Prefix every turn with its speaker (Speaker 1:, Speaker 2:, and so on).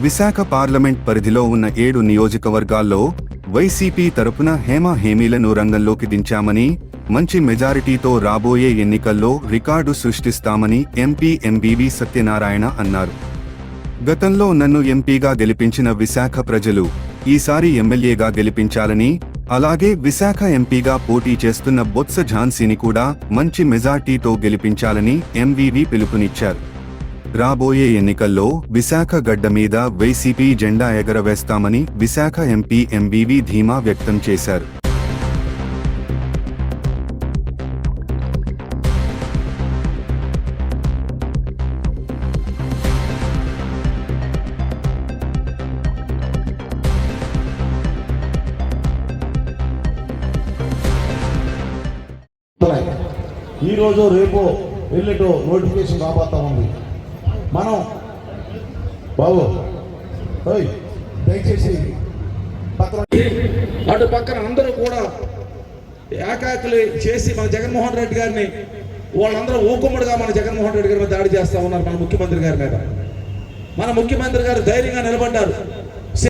Speaker 1: Visakha parliament పరిధిలో ఉన్న ఏడు నియోజకవర్గాల్లో వైసీపీ తరపున హేమ హేమీలను రంగంలోకి దించామని మంచి మెజారిటీతో రాబోయే ఎన్నికల్లో రికార్డు సృష్టిస్తామని ఎంపీ ఎంబీవీ సత్యనారాయణ అన్నారు. గతంలో నన్ను ఎంపీగా గెలిపించిన విశాఖ ప్రజలు ఈసారి ఎమ్మెల్యేగా గెలిపించాలని అలాగే విశాఖ ఎంపీగా పోటీ చేస్తున్న బొత్స ఝాన్సీని కూడా మంచి మెజార్టీతో గెలిపించాలని ఎంవీవీ పిలుపునిచ్చారు. రాబోయే ఎన్నికల్లో విశాఖ గడ్డ మీద వైసీపీ జెండా ఎగరవేస్తామని విశాఖ ఎంపీ ఎంబీవి ధీమా వ్యక్తం చేశారు
Speaker 2: ఉన్నాయి. ఈరోజు రేపు వెళ్ళేటో నోటిఫికేషన్ రాబోతా ఉంది మనం బాబు ఓయ్ దయచేసి పక్కన
Speaker 3: అటు పక్కన అందరూ కూడా ఏకాకులు చేసి మన జగన్మోహన్ రెడ్డి గారిని వాళ్ళందరూ ఊకుమ్మడిగా మన జగన్మోహన్ రెడ్డి గారి మీద దాడి చేస్తా ఉన్నారు మన ముఖ్యమంత్రి గారి మీద. మన ముఖ్యమంత్రి గారు ధైర్యంగా నిలబడ్డారు.